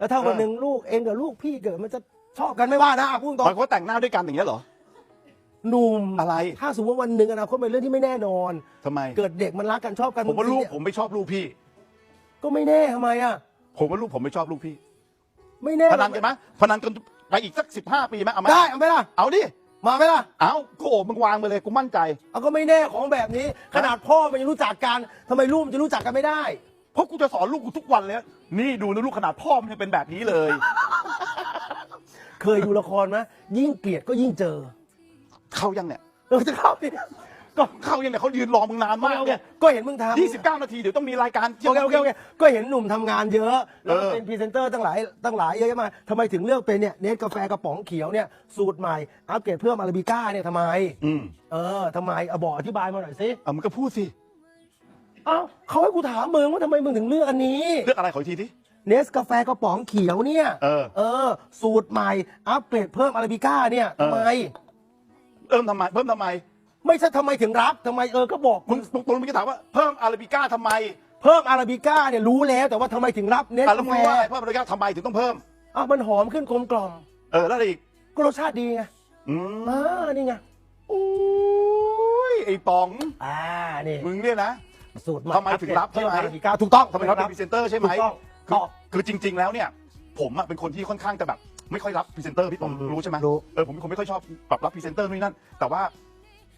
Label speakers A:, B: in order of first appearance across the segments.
A: แล้วถ้าวันหนึ่งลูกเองกับลูกพี่เกิดมันจะชอบกันไม่ว่านะอะพูดตรง
B: หมายความว่าแต่งหน้าด้วยกันอย่างเงี้ยเหรอ
A: หนุ่ม
B: อะไร
A: ถ้าสมมติว่าวันหนึ่งอนาคตเป็นเรื่องที่ไม่แน่นอน
B: ทำไม
A: เกิดเด็กมันรักกันชอบกัน
B: ผมว่าลูก
A: จริงๆ
B: ผมไม่ชอบลูกพี่
A: ก็ไม่แน่ทำไมอะ
B: ผมว่าลูกผมไม่ชอบลูกพี่
A: ไม่แน่
B: พนันกันไหมพนันกันไปอีกสักสิบห้าปีไหมเอาไหม
A: ได้เอาไหมล่ะ
B: เอาดิ
A: มาไหมล่ะ
B: เอากูโอบมึงวางไปเลยกูมั่นใจ
A: เอาก็ไม่แน่ของแบบนี้ ขนาดพ่อมันยังรู้จักกันทำไมลูกมันจะรู้จักกันไม่ได้
B: เพราะกูจะสอนลูกกูทุกวันเลย นี่ดูนะลูกขนาดพ่อมันยังเป็นแบบนี้เลย
A: เคยดูละครไหมยิ่งเกลียดก็ยิ่งเจอ
B: เข้ายังเนี่ย
A: เออจะเข้าดิก็
B: เข้ายังเนี่ยเขายืนรอมึงนาน
A: โอ
B: มาก
A: เคโอเค
B: เนี่ย
A: ก็เห็นมึงทำ
B: ยี่สิบเก้านาทีเดี๋ยวต้องมีรายการ
A: โอเคโอเคโอเคก็เห็นหนุ่มทำงานเยอะแล้วก็
B: เออ
A: เป็นพรีเซนเตอร์ตั้งหลายตั้งหลายเยอะแยะมากทำไมถึงเลือกเป็นเนี่ยเนสกาแฟกระป๋องเขียวเนี่ยสูตรใหม่อัปเกรดเพิ่มอาราบิก้าเนี่ยทำไม
B: อืม
A: เออทำไมเอาบอกอธิบายมาหน่อยสิ
B: เอามึงก็พูดสิ
A: เอ้าเขาให้กูถามมึงว่าทำไมมึงถึงเลือกอันนี้
B: เลือกอะไรขออีกทีที่
A: เนสกาแฟกระป๋องเขียวเนี่ย
B: เออ
A: เออ สูตรใหม่ อัปเกรดเพิ่มอาราบิก้าเนี่ย
B: เออ
A: ทำไม
B: เริ่มทำไม เพิ่มทำไม
A: ไม่ใช่ทำไมถึงรับทำไมเออก็บอก
B: มึงตรงๆมึงจะถามว่าเพิ่มอาราบิก้าทำไม
A: เพิ่มอาราบิก้าเนี่ยรู้แล้วแต่ว่าทำไมถึงรับเนส
B: อะแล้ว
A: กา
B: มึ
A: แฟ
B: งว่าอะไรเพิ่มอาราบิก้าทำไมถึงต้องเพิ่ม
A: อ้าวมันหอมขึ้นกลมกล่อม
B: เออแล้วอะไรอีก
A: ก็รสชาติดีไง
B: อืม
A: อ่านี่ไง
B: โอ้ยไอ้ป๋อง
A: อ่านี่
B: มึงเนี่ยนะ
A: สูตร
B: ทำไมถึงรับใช่ไหม
A: เพิ่อาราบิก้าถูกต้อง
B: ทำไมเขาเป็นพรีเซนเตอร์ใช่ไหม
A: ถูกต้อง
B: คือ
A: ตอบ
B: คือจริง ๆ แล้วเนี่ย ผมอะเป็นคนที่ค่อนข้างจะแบบ ไม่ค่อยรับพรีเซนเตอร์พี่ป๋อง
A: อืม
B: รู้ใช่ไหม
A: รู้
B: เออผมเป็นคนไม่ค่อยชอบแบบรับพรีเซนเตอร์นู่นนนั่น แต่ว่า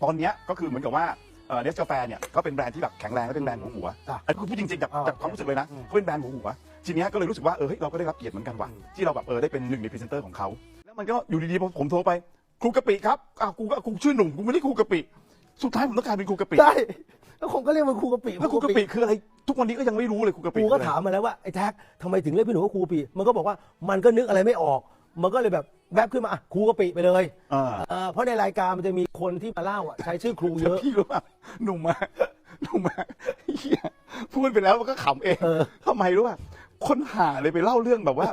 B: ตอนเนี้ยก็คือเหมือนกับว่าเอเนสกาแฟเนี่ยก็เป็นแบรนด์ที่แบบแข็งแรงและเป็นแบรนด์หัวหัว
A: จ้ะ
B: อันนี้คือพูดจริงๆจาก
A: อ่า
B: จากความรู้สึกเลยนะ
A: อืม
B: เขาเป็นแบรนด์หัวหัวทีเนี้ยก็เลยรู้สึกว่าเออเฮ้ยเราก็ได้รับเกียรติเหมือนกันว่ะ
A: อืม
B: ที่เราแบบเออได้เป็นหนึ่งในพรีเซนเตอร์ของเขาแล้วมันก็อยู่ดีๆพอผมโทรไปครูกะปิครับอ้าวกูก็กูชื่อหนุ่มกูไม่ได้ครูกะปิสุดท้ายผมต้องกลายเป็นครูกะปิ
A: ใช่ แล้วผมก็เรียกมันครูกะปิ
B: แล้วครูกะปิคืออะไร ทุกวันนี้ก็ยังไม่รู้เลยครูกะปิ
A: ครูก็
B: คืออะไร
A: ถามมาแล้วว่าไอ้แท็กทำไมถึงเรียกพี่หนูว่าครูกะปิมันก็บอกว่ามันก็นึกอะไรไม่ออก มันก็เลยแบบแวบขึ้นมาอะครูกะปิไปเลย
B: อ่า
A: เออเพราะในรายการมันจะมีคนที่มาเล่าอะใช้ชื่อครูเยอะ
B: พี่รู้ป่ะหนุ่มมาหนุ่มมาเหี้ยพูดไปแล้วมันก็ขำเอง
A: เออ
B: ทำไมรู้ป่ะ คนหาเลยไปเล่าเรื่องแบบว่า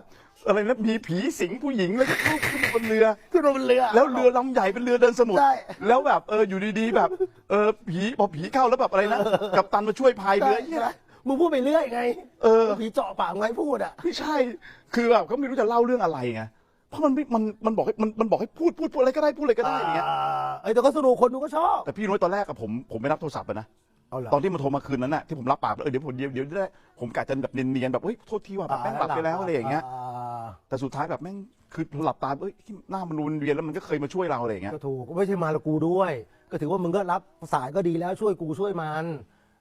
B: อะไรนะมีผีสิงผู้หญิงแล้วก็ขึ้นบนเรือ
A: ขึ้นมาบนเรือ
B: แล้วเรือลำใหญ่เป็นเรือเดินสมุทร
A: ใช่
B: แล้วแบบเอออยู่ดีๆแบบเออผีพอผีเข้าแล้วแบบอะไรนะกับตันมาช่วยพายเรือ
A: ใช่
B: เหี้ย
A: ใช่มึงพูดไปเรื่อยไง
B: เออ
A: ผีเจาะปากไงพูดอะ
B: ไม่ใช่ คือแบบเขาไม่รู้จะเล่าเรื่องอะไรไง เพราะมันไม่มัน มันบอกให้ มัน มันบอกให้พูด พูด พูดอะไรก็ได้ พูดอะไรก็ได้อย่างเงี้ย
A: อ่าเอ้ยแต่ก็สนุกคนดูก็ชอบ
B: แต่พี่รู้ไหมตอนแรกกับผม ผมไม่รับโทรศัพท์อะนะ
A: เอาเหรอ
B: ตอนที่มันโทรมาคืนนั้นน่ะที่ผมรับปากเออเดี๋ยวผมเดี๋ยวเดี๋ยวได้ผมกะจะแบบเนียนๆแบบเฮ้ยโทษทีว่าแบบแม่งหลับไปแล้วอะไรอย่างเงี้ยาแต่สุดท้ายแบบแม่งคือหลับตาเอ้ยที่หน้ามันรุนเวียนแล้วมันก็เคยมาช่วยเราอะไรอย่างเงี้ย
A: ก็ถูกก็ไม่ใช่มาละกูด้วย ก็ถือว่ามึงก็รับสายก็ดีแล้วช่วยกูช่วยมัน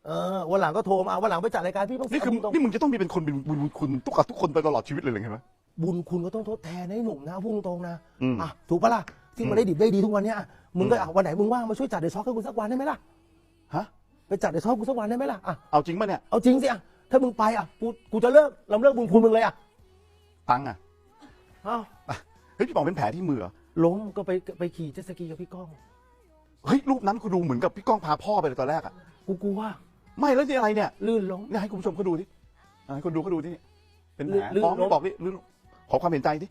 A: เออวันหลังก็โทรมาวันหลังไปจัดรายการพี่ต้อง
B: นี่คือ
A: เาตรง
B: นี่มึงจะต้องมีเป็นคนเป็นบุญคุณทุกกับทุกคนไปตลอดชีวิตเลยเหรือไงวะ
A: บุญคุณก็ต้องทดแทนให้หนุ่มนะพุ่งตรงๆนะ
B: อืม
A: อะถูกปะล่ะที่มันได้ดิบได้ดีทุกวันเนี้ยอะมึงก็อะวันไหนมึงว่างมาช่วยจัดเดอะช็อคให้กูสักวันได้ไหมล่ะ
B: ฮะ
A: ไปจัดเดอะช็อคกูสักวันได้ไหมล่ะอะ
B: เอาจริงป่ะเนี่ย
A: เอาจริงสิอะถ้ามึงไปอะกูกูจะเลิกลำเลิกบุญคุณมึงเลยอะ
B: ตังค์อะ
A: เอ้า
B: เฮ้ยพี่ป๋องเป็นแผลที่มือเหรอ
A: ล้มก็ไปไปขี่เจ็ตสกีกับพี่ก้อง
B: เฮ้ยรูปนั้นกูดูเหมือนกับพี่ก้องพาพ่อไปเลยตอนแรกอะ
A: กูกลัว
B: ไม่แล้วนี่อะไรเนี่ย
A: ลื่นล้ม
B: เนี่ยให้คุณผู้ชมเขาดูดิอะให้คนดูเขาดูที่นี่เป็นแผล
A: ลื่น
B: ฟ้อง
A: ล้ม
B: บอกดิลื่นขอความเห็นใจดิ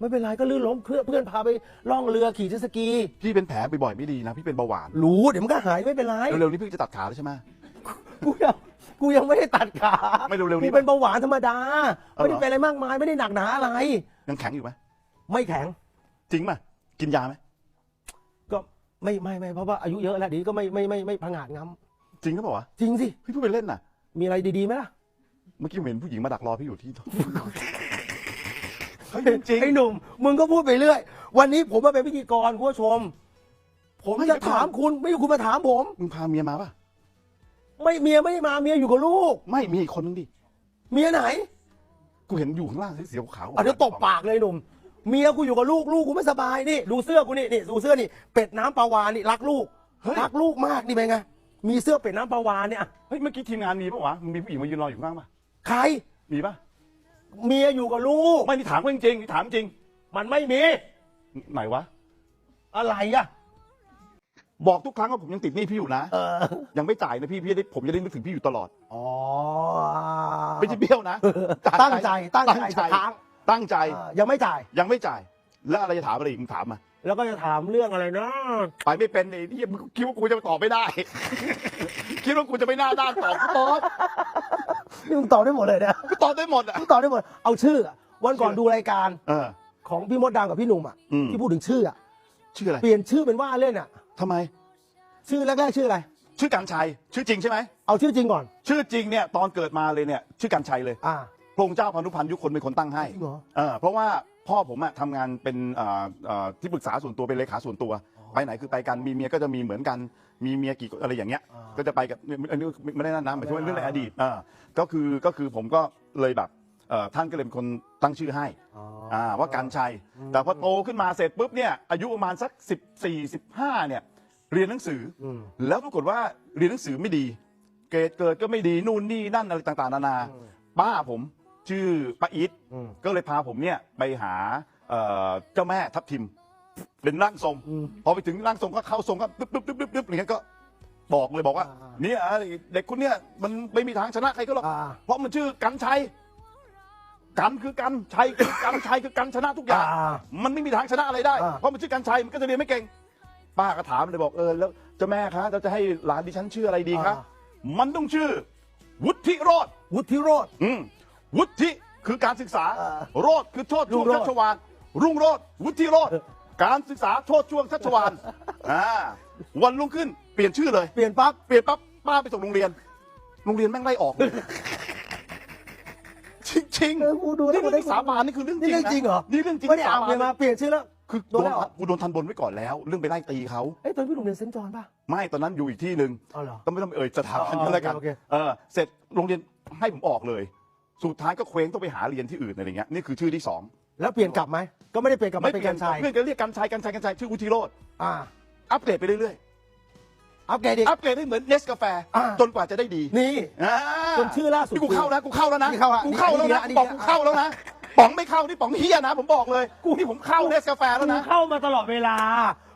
A: ไม่เป็นไรก็ลื่นล้มเพื่อนเพื่อนพาไปล่องเรือขี่เจ็ตสกี
B: พี่เป็นแผลบ่อยๆไม่ดีนะ พี่เป็นเบาหวาน
A: รู้เดี๋ยวมันก็หายไม่เป็นไร
B: เร็วๆนี้พี่จะตัดขาแล้วใช่ไหม
A: กูยังกูยังไม่ได้ตัดขา
B: ไม่เร็วๆนี้
A: กูเป็นเบาหวานธรรมดา
B: เอา
A: ไม่
B: เหร
A: ได้
B: อ
A: เป็นอะไรมากมายไม่ได้หนักหนาอะไร
B: ยังแข็งอยู่ไหม
A: ไม่แข็ง
B: จริงป่ะกินยาไหม
A: ก็ไม่ไม่ไม่เพราะว่าอายุเยอะแล้วดีก็ไม่ไม่ไม่ไม่พังอาจง
B: จริงก็บอกว่าวำ
A: จริงสิะ
B: พี่พูดไปเล่นน่ะ
A: มีอะไรดีๆไหมล่ะ
B: เมื่อกี้ผมเห็นผู้หญิงมาดักรอพี่อยู่ที่ เฮ้ยจริง
A: ไอ้หนุ่ม มึงก็พูดไปเรื่อย วันนี้ผมมาเป็นพิธีกรคุณผู้ชม ผม
B: ไม่
A: จะ
B: เดี๋ยวก่อน
A: ถามคุณไม่ใช่คุณมาถามผม
B: มึงพาเมียมาป่ะ
A: ไม่เมียไม่ได้มาเมียอยู่กับลูก
B: ไม่มีอีกคนนึงดิ
A: เมียไหน
B: กูเห็นอยู่ข้างล่างสีขาวๆ
A: อะเดี๋ยวตบปากเลยหนุ่ม เมียกูอยู่กับลูกลูกกูไม่สบายนี่ดูเสื้อกูนี่นี่ดูเสื้อนี่เป็ดน้ำปลาวานนี่รักลูกรักลูกมากนี่เป็นไงมีเสื้อเป็ดน้ำปลาวานเนี่ยอะ
B: เฮ้ยเมื่อกี้ทีมงานมีป่ะวะ มึงมีผู้หญิงมายืนรออยู่ข้างล่างป่ะ
A: ใคร
B: มีป่ะ
A: เมียอยู่กับลูก
B: ไม่นี่ถามกูจริงๆนี่ถามจริง
A: มันไม่มี
B: ไหนวะ
A: อะไรอะ
B: บอกทุกครั้งว่าผมยังติดหนี้พี่อยู่นะ
A: เออ
B: ยังไม่จ่ายนะพี่พี่จะได้ผมจะได้นึกถึงพี่อยู่ตลอด
A: อ๋อ
B: ไม่ใช่เบี้ยวนะ
A: ตั้งใจตั้งใจจะค้าง
B: ตั้งใจ
A: เออยังไม่จ่าย
B: ยังไม่จ่าย แล้วอะไรจะถามอะไรอีกมึงถามมา
A: แล้วก็จะถามเรื่องอะไรนะ
B: ไปไม่เป็นไอ้ที่มึงคิดว่ากูจะตอบไม่ได้ คิดว่ากูจะไม่น่าด้านตอบกูตอบ
A: นี่มึงตอบได้หมดเลยนะ
B: กูตอบได้หมดอะ
A: มึงตอบได้หมด เอาชื่ออะวันก่อน
B: ชื่อ
A: ดูรายการ
B: เออ
A: ของพี่มดดำกับพี่หนุ่มอะ
B: อืม
A: ที่พูดถึงชื่ออะ
B: ชื่ออะไร
A: เปลี่ยนชื่อเป็นว่าเล่นอะ
B: ทำไม
A: ชื่อแรกๆชื่ออะไร
B: ชื่อการชัย ชื่อจริงใช่ไหม
A: เอาชื่อจริงก่อน
B: ชื่อจริงเนี่ยตอนเกิดมาเลยเนี่ยชื่อการชัยเลย
A: อ่า
B: พระองค์เจ้าพานุพันธ์ยุคนเป็นคนตั้งให้
A: จริงเหรอ
B: เออเพราะว่า พ่อผมอะทำงานเป็นเอ่อเอ่อที่ปรึกษาส่วนตัวเป็นเลขาส่วนตัว ไปไหนคือไปกันมีเมียก็จะมีเหมือนกัน มีเมียกี่คนอะไรอย่างเงี้ย
A: อ่า
B: ก็จะไปกับอันนี้ไม่ได้นั่นนะหมายถึงว่า
A: ไม่
B: เรื่อง
A: ได้
B: ในอดีตเออก็คือก็คือผมก็เลยแบบเอ่อท่านก็เลยเป็นคนตั้งชื่อให้
A: อ๋อ
B: อ่าว่าการชัย แต่พอโตขึ้นมาเสร็จปุ๊บเนี่ยอายุประมาณสักสิบสี่สิบห้าเนี่ยเรียนหนังสืออ
A: ม
B: แล้วปรากฏว่าเรียนหนังสือไม่ดี เกรดเกิดก็ไม่ดีนู่นนี่นั่นอะไรต่างๆนานา
A: อืม
B: ป้าผม ชื่อป้าอีท
A: อืม
B: ก็เลยพาผมเนี่ยไปหาเอ่อเจ้าแม่ทับทิม เป็นร่างทรง
A: อืม
B: พอไปถึงร่างทรงก็เข้าทรงก็ปึ๊บปึ๊บปึ๊บปึ๊บปึ๊บอย่างเงี้ยก็บอกเลยบอกว่า
A: อ่า
B: เนี่ยไอ้เด็กคนเนี้ยมันไม่มีทางชนะใครก็หรอก
A: อ่า
B: เพราะมันชื่อกันชัยกันคือกันชัยคือกันชัยคือกันชนะทุกอย่าง
A: อ่า
B: มันไม่มีทางชนะอะไรได้
A: อ่า
B: เพราะมันชื่อกันชัยมันก็จะเรียนไม่เก่ง ป้าก็ถามเลยบอกเออแล้วเจ้าแม่คะเราจะให้หลานดิฉันชื่ออะไรดีคะ มันต้องชื่อ วุฒิโรธ
A: วุฒิโรธ
B: อืม วุฒิคือการศึกษา
A: เออ
B: โรธคือโชดช่วง
A: รุ่งโรจน์
B: ชัชวานรุ่งโรธวุฒิโรธการศึกษาโชดช่วงชัชวานอ่าวันรุ่งขึ้นเปลี่ยนชื่อเลย
A: เปลี่ยนปั๊บ
B: เปลี่ยนปั๊บป้าไปส่งโรงเรียน โรงเรียนแม่งไล่ออกเลยจริง
A: เออกูดู
B: ๆ
A: แล้ว
B: นี่
A: กู
B: เรื่
A: ได้
B: องสาบานนี่คือเรื่องจ
A: นี่
B: ริง
A: เรื่องจริงเหรอ
B: นี่เรื่องจริง
A: ไม่ได้เอา
B: สบ
A: เงินมาเปลี่ยนชื่อแล้ว
B: คือ
A: โด
B: โด
A: น
B: น
A: แล้วเหรอ
B: กูโดนทันบนไว้ก่อนแล้ว เรื่องไปไล่ตีเขา
A: เอ้ยตอนพี่หนุ่มเรียนเซนต์จอห์นป่ะ
B: ไม่ตอนนั้นอยู่อีกที่หนึ่ง
A: อ๋อเหรอ
B: ก็ไม่ต้องเอ่ยสถาบัน
A: อ๋อ
B: ก็แล้วกัน
A: โอเคโอเค
B: เออเสร็จโรงเรียนให้ผมออกเลย สุดท้ายก็เคว้งต้องไปหาเรียนที่อื่นอะไรเงี้ยนี่คือชื่อที่สอง
A: แล้วเปลี่ยนกลับไหมก็ไม่ได้เปลี่ยนกลับมาเป็นกัญชัย
B: เพื่อนก็เรียกกันชัยกันชัยกันชัยชื่อวุฒิโรธ
A: อ่า
B: อัปเกรดไปเรื่อย
A: อัปเกรดอีก
B: ๆอัปเกรดให้เหมือนเนสกาแฟ
A: อ่า
B: จนกว่าจะได้ดี
A: นี่
B: อ่า
A: จนชื่อล่าสุด
B: นี่กูเข้าแล้วกูเข้าแล้วนะ
A: นี่เข้าอะ
B: กูเข้าแล้วนะ
A: อันนี้
B: บอก
A: อันนี้
B: กูเข้าแล้วนะป๋องไม่เข้านี่ป๋องเฮียนะ ผมบอกเลย กูนี่ผมเข้าเนสกาแฟแล้ว
A: กู
B: นะ
A: เข้ามาตลอดเวลา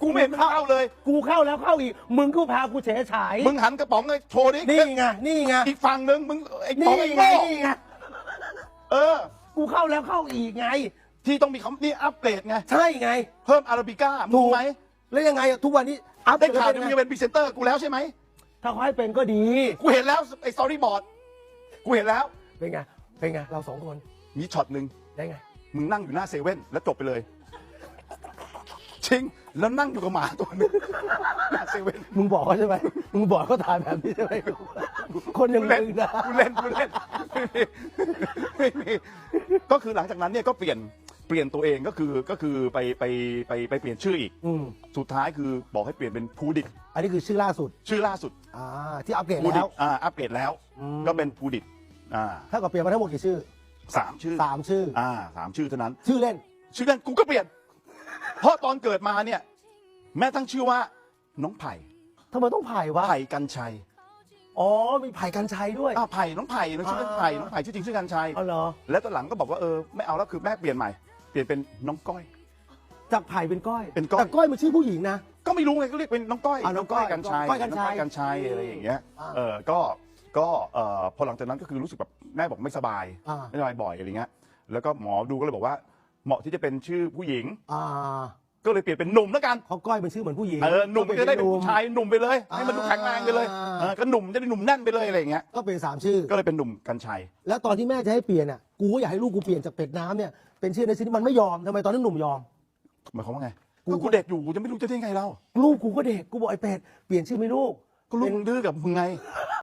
B: กูไม่เห็นมึงเข้าเลย
A: กูเข้าแล้วเข้าอีก มึงก็พากูเฉยฉาย
B: มึงหันกระป๋องเลยโชว์ดิ
A: นี่ไงนี่ไง
B: อีกฝั่งหนึ่งมึงไอ้
A: นี่
B: ป๋องไอ้
A: ไง
B: โง่
A: นี่ไง
B: เออ
A: กูเข้าแล้วเข้าอีกไง
B: ที่ต้องมีคำนี่อัปเกรดไง
A: ใช่ไง
B: เพิ่มอาราบิก้ามึ
A: ถู
B: ง
A: ก
B: ไหม
A: แล้วยังไงอะทุกวันนี้อัพ
B: ได้ข่าว
A: เป็
B: มึ
A: น
B: ง
A: ไง
B: จะเป็นพรีเซนเตอร์กูแล้วใช่ไหม
A: ถ้าเขาให้เป็นก็ดี
B: กูเห็นแล้วไอ้สตอรี่บอร์ด กูเห็นแล้ว
A: เป็นไง เป็นไง เราสองคน
B: มีช็อตหนึ่ง
A: ได้ไง
B: มึงนั่งอยู่หน้าเซเว่นแล้วจบไปเลยจริงแล้วนั่งอยู่กับหมาตัวหนึงหน้าเซเว่น
A: มึงบอกเขาใช่ไหมมึงบอกเขาถ่ายแบบนี้ใช่ไหม คนอย่าง
B: เล่น
A: มึงนะ
B: กูเล่นกูเล่นไม่มีก็คือหลังจากนั้นเนี่ยก็เปลี่ยนเปลี่ยนตัวเองก็คือก็คือไปไปไปไปเปลี่ยนชื่ออีก
A: อืม
B: สุดท้ายคือบอกให้เปลี่ยนเป็นภูดิต
A: อันนี้คือชื่อล่าสุด
B: ชื่อล่าสุด
A: อ่าที่อัปเกรด
B: ภูดิ
A: แล้
B: ต
A: ว
B: อ่าอัปเกรดแล้ว
A: อืม
B: ก็เป็นภูดิตอ่า
A: ถ้ากับเปลี่ยนมาทั้งหมดกี่ชื่อ
B: สามชื่อ
A: สามชื่อ
B: อ่าสามชื่อเท่านั้น
A: ชื่อเล่น
B: ชื่อนั้นกูก็เปลี่ยน เพราะตอนเกิดมาเนี่ย แม่ตั้งชื่อว่า น้องไผ่
A: ทำไมต้องไผ่วะ
B: ไผ่กันชัย
A: อ๋อ มีไผ่กันชัยด้วย
B: อ้าวไผ่น้องไผ่น้องชื่อเล่นไผ่
A: อ่า
B: น้องไผ่ชื่อจริงชื่อกันชัย
A: อ๋อเหรอ
B: แล้วตอนหลังก็บอกว่าเออไม่เอาแล้วคือแม่เปลี่ยนใหม่เปลี่ยนเป็นน้องก้อย
A: จากไผ่เป็นก้อย
B: เป็นก้อย
A: แต่ก้อยมันชื่อผู้หญิงนะ
B: ก็ไม่รู้ไงก็เรียกเป็นน้องก้อย
A: อ่าน้องก้อย
B: กันชัย
A: ก้อยกันชัย
B: น้องกันชัยอะไรอย่างเงี้ย
A: อ่า
B: เออก็ก็เอ่อพอหลังจากนั้นก็คือรู้สึกแบบแม่บอกไม่สบาย
A: อ่า
B: ไม่สบายบ่อยอะไรเงี้ยแล้วก็หมอดูก็เลยบอกว่า เหมาะที่จะเป็นชื่อผู้หญิง
A: อ่า
B: ก็เลยเปลี่ยนเป็นหนุ่มแล้วกัน
A: เพราะก้อยเป็นชื่อเหมือนผู้หญิง
B: เออหนุ่มก็จะได้เป็นผู้ชายหนุ่มไปเลย
A: อ่า
B: ให้มันดูแข็งแรงไปเลยเออก็หนุ่มจะได้หนุ่มแน่นไปเลยอะไรอย่างเงี้ย
A: ก็เป็นสามชื่อ
B: ก็เลยเป็นหนุ่มกัญชัย
A: แล้วตอนที่แม่จะให้เปลี่ยนอะกูก็อยากให้ลูกกูเปลี่ยนจากเป็ดน้ำเนี่ยเป็นชื่อในชื่อนี้มันไม่ยอมทำไมตอนนั้นหนุ่มยอม
B: หมายความว่าไง
A: กู
B: ก็กูเด็กอยู่กูจะไม่รู้จะได้ไงเรา
A: ลูกกูก็เด็กกูบอกไอ้เป็ดเปลี่ยนชื่อไหม่ลูก
B: ก็ลูกมึงดื้อกับมึงไง